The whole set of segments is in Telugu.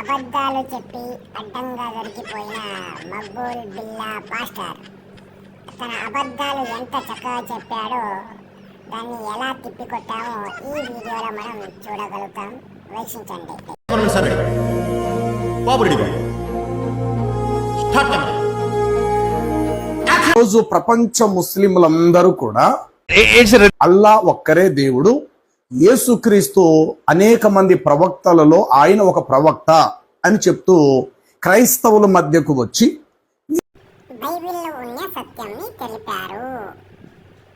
అబద్ధాలు చెప్పి అడ్డంగా దొరికిపోయిన మక్బూల్ బిల్లా పాస్టర్. తన అబద్ధాలు ఎంత చక్కగా చెప్పాడో దాన్ని ఎలా తిప్పికొట్టామో ఈ వీడియోలో మనం చూడగలుగుతాం. వీక్షించండి. రోజు ప్రపంచ ముస్లింలందరూ కూడా అల్లా ఒక్కరే దేవుడు. యేసుక్రీస్తు అనేక మంది ప్రవక్తలలో ఆయన ఒక ప్రవక్త అని చెప్తూ క్రైస్తవుల మధ్యకు వచ్చి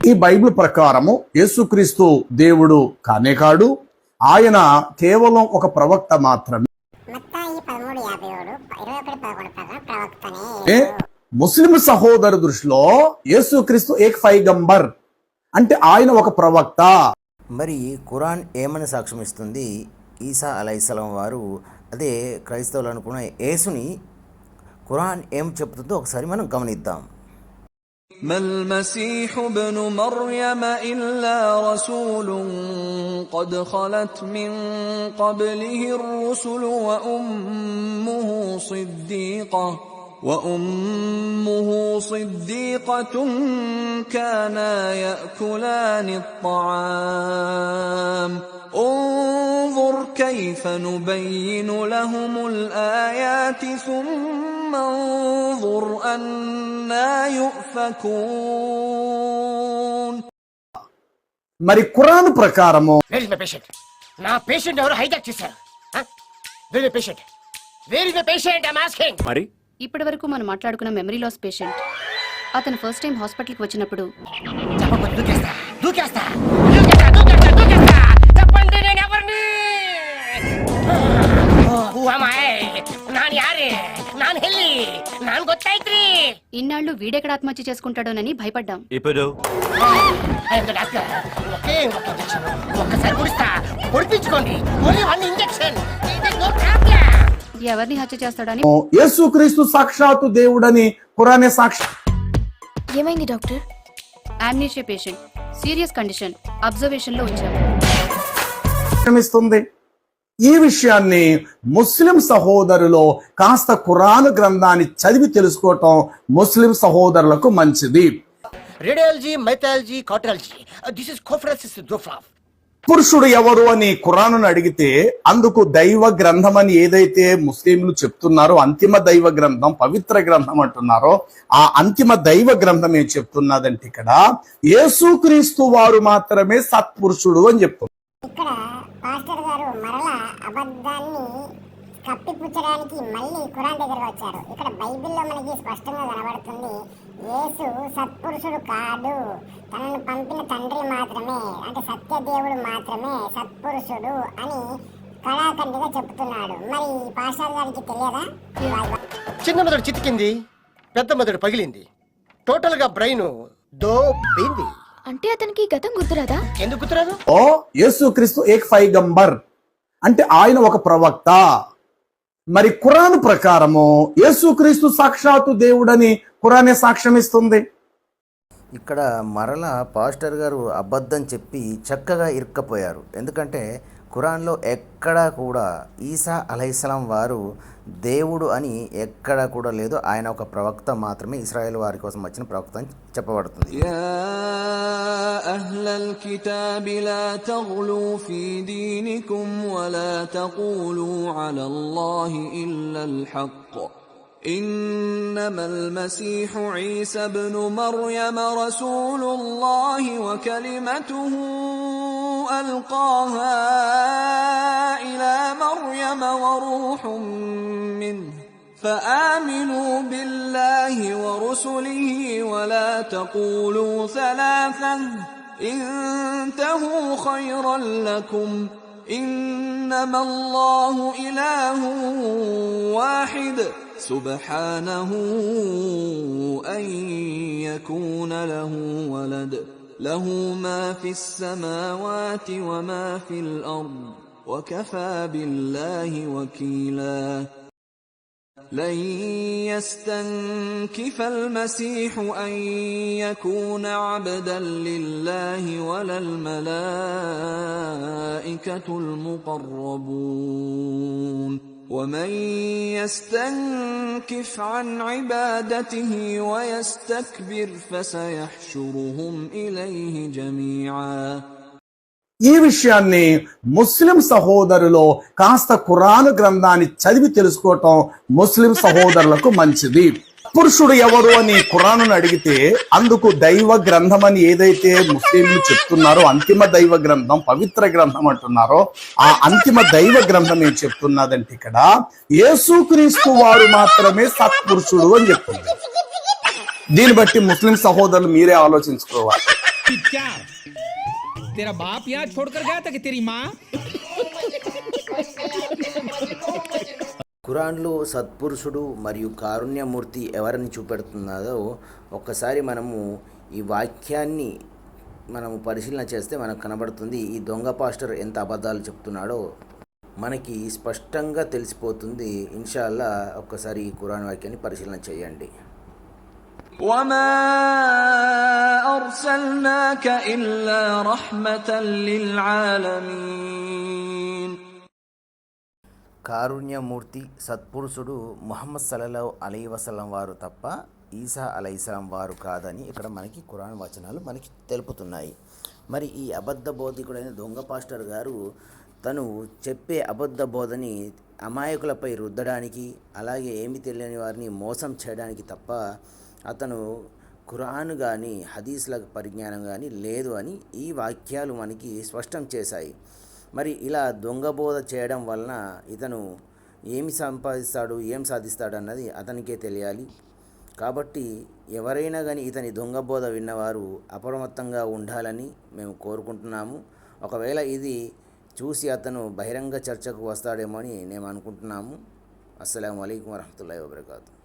ఈ బైబిల్ ప్రకారము యేసుక్రీస్తు దేవుడు కానే కాడు ఆయన కేవలం ఒక ప్రవక్త మాత్రమే. ముస్లిం సహోదరు దృష్టిలో యేసుక్రీస్తు ఏక్ ఫైగంబర్ అంటే ఆయన ఒక ప్రవక్త. మరి ఖురాన్ ఏమని సాక్ష్యం ఇస్తుంది ఈసా అలైసలం వారు అదే క్రైస్తవులు అనుకున్న యేసుని ఖురాన్ ఏం చెప్తుందో ఒకసారి మనం గమనిద్దాం ما المسيح ابن مريم إلا رسول قد خلت من قبله الرسل وأمه صديقة وأمه صديقة كانا يأكلان الطعام انظر كيف نبين لهم الآيات ثم انظر أنا يؤفكون మరి ఖురాన్ ప్రకారము వేర్ ఇస్ మై పేషెంట్ నా పేషెంట్ ఎవరు హైజాక్ చేశారు where my patient where is my patient I asking మరి ఇప్పటి వరకు మనం మాట్లాడుకున్న మెమరీ లాస్ పేషెంట్ అతను ఫస్ట్ టైం హాస్పిటల్కి వచ్చినప్పుడు చెప్పకపోతే దూకేస్తా దూకేస్తా. దూకేస్తా దూకేస్తా దూకేస్తా. చెప్పండి నేను ఎవరిని? Who am I? నాన్ యారే నాన్ హెల్లి నాన్ గొత్తైత్రి. ఇన్నాళ్ళు వీడెక్కడ ఆత్మహత్య చేసుకుంటాడోనని భయపడ్డాం. ఇప్పుడు? ఒక్కసారి ఇంజెక్షన్. ఎవరిని హత్య చేస్తాడని? యేసుక్రీస్తు సాక్షాత్తు దేవుడని ఖురానే సాక్షి. ఏమైంది doctor? Amnesia patient serious condition అబ్జర్వేషన్లో ఇస్తుంది ఈ విషయాన్ని ముస్లిం సహోదరులో కాస్త ఖురాన్ గ్రంథాన్ని చదివి తెలుసుకోవటం ముస్లిం సహోదరులకు మంచిది. రేడియాలజీ మైథాలజీ కాటరాలజీ దిస్ ఇస్ కోఫరాసిస్ దోఫ్రాఫ్ పురుషుడు ఎవరు అని ఖురాను అడిగితే అందుకు దైవ గ్రంథం అని ఏదైతే ముస్లింలు చెప్తున్నారో అంతిమ దైవ గ్రంథం పవిత్ర గ్రంథం అంటున్నారో ఆ అంతిమ దైవ గ్రంథం ఏం చెప్తున్నదంటే ఇక్కడ యేసుక్రీస్తు వారు మాత్రమే సత్పురుషుడు అని చెప్తున్నారు. ఇక్కడ పాస్టర్ గారు మరలా అబద్ధాన్ని కప్పిపుచ్చడానికి మళ్ళీ ఖురాన్ దగ్గరకు వచ్చారు. ఇక్కడ బైబిల్లో మనకి స్పష్టంగా కనబడుతుంది యేసు సత్పురుషుడు కాదు. తనను పంపిన తండ్రి మాత్రమే అంటే సత్యదేవుడు మాత్రమే సత్పురుషుడు అని కళాఖండిగా చెప్తున్నాడు మరి పాస్టర్ గారికి తెలియదా? చిన్న మెదడు చితికింది పెద్ద మెదడు పగిలింది. టోటల్గా బ్రెయిన్ దోబింది అంటే అతనికి గతం గుర్తురాదా? ఎందుకు గుర్తురాదు? ఓ యేసుక్రీస్తు ఏక్ ఫైగంబర్ అంటే ఆయన ఒక ప్రవక్త. మరి ఖురాన్ ప్రకారము యేసుక్రీస్తు సాక్షాత్తు దేవుడని ఖురానే సాక్ష్యం ఇస్తుంది ఇక్కడ మరలా పాస్టర్ గారు అబద్ధం చెప్పి చక్కగా ఇరుక్కపోయారు. ఎందుకంటే ఖురాన్లో ఎక్కడా కూడా ఈసా అలైహిస్సలాం వారు దేవుడు అని ఎక్కడా కూడా లేదు ఆయన ఒక ప్రవక్త మాత్రమే ఇస్రాయేల్ వారి కోసం వచ్చిన ప్రవక్త అని చెప్పబడుతుంది يا أهل الكتاب لا تغلوا في دينكم ولا تقولوا على الله إلا الحق إنما المسيح عيسى ابن مريم رسول الله وكلمته ألقاها فآمنوا بالله ورسله ولا تقولوا ثلاثا انتهوا خيرا لكم. إنما الله إله واحد. سبحانه أن يكون له ولد. له ما في السماوات وما في الأرض. وكفى بالله وكيلاً. لن يستنكف المسيح أن يكون عبدا لله ولا الملائكة المقربون. ومن يستنكف عن عبادته ويستكبر فسيحشرهم إليه جميعا. ఈ విషయాన్ని ముస్లిం సహోదరులో కాస్త ఖురాను గ్రంథాన్ని చదివి తెలుసుకోవటం ముస్లిం సహోదరులకు మంచిది. పురుషుడు ఎవరు అని ఖురాను అడిగితే అందుకు దైవ గ్రంథం అని ఏదైతే ముస్లింలు చెప్తున్నారో అంతిమ దైవ గ్రంథం పవిత్ర గ్రంథం అంటున్నారో ఆ అంతిమ దైవ గ్రంథం ఏం చెప్తున్నదంటే ఇక్కడ యేసుక్రీస్తు వారు మాత్రమే సత్పురుషుడు అని చెప్తుంది. దీన్ని బట్టి ముస్లిం సహోదరులు మీరే ఆలోచించుకోవాలి. तेरा बाप यहाँ छोड़कर गया था कि तेरी माँ ఖురాన్లో సత్పురుషుడు మరియు కారుణ్యమూర్తి ఎవరిని చూపెడుతున్నదో ఒక్కసారి మనము ఈ వాక్యాన్ని మనము పరిశీలన చేస్తే మనకు కనబడుతుంది ఈ దొంగ పాస్టర్ ఎంత అబద్ధాలు చెప్తున్నాడో మనకి స్పష్టంగా తెలిసిపోతుంది ఇన్షాల్లా ఒక్కసారి ఈ ఖురాన్ వాక్యాన్ని పరిశీలన చేయండి وما ارسلناك الا رحمه للعالمين కారుణ్యమూర్తి సత్పురుషుడు ముహమ్మద్ సల్లల్లాహు అలీ వసలం వారు తప్ప ఈసా అలైస్లాం వారు కాదని ఇక్కడ మనకి ఖురాన్ వచనాలు మనకి తెలుపుతున్నాయి మరి ఈ అబద్ధ బోధికుడైన దొంగ పాస్టర్ గారు తను చెప్పే అబద్ధ బోధని అమాయకులపై రుద్దడానికి అలాగే ఏమి తెలియని వారిని మోసం చేయడానికి తప్ప అతను ఖురాన్ కానీ హదీస్ల పరిజ్ఞానం కానీ లేదు అని ఈ వాక్యాలు మనకి స్పష్టం చేశాయి. మరి ఇలా దొంగబోధ చేయడం వలన ఇతను ఏమి సంపాదిస్తాడు ఏం సాధిస్తాడు అన్నది అతనికే తెలియాలి. కాబట్టి ఎవరైనా కానీ ఇతని దొంగబోధ విన్నవారు అప్రమత్తంగా ఉండాలని మేము కోరుకుంటున్నాము. ఒకవేళ ఇది చూసి అతను బహిరంగ చర్చకు వస్తాడేమో అని మేము అనుకుంటున్నాము. అస్సలం అయికం వరహతుల్లా వబర్కాతు.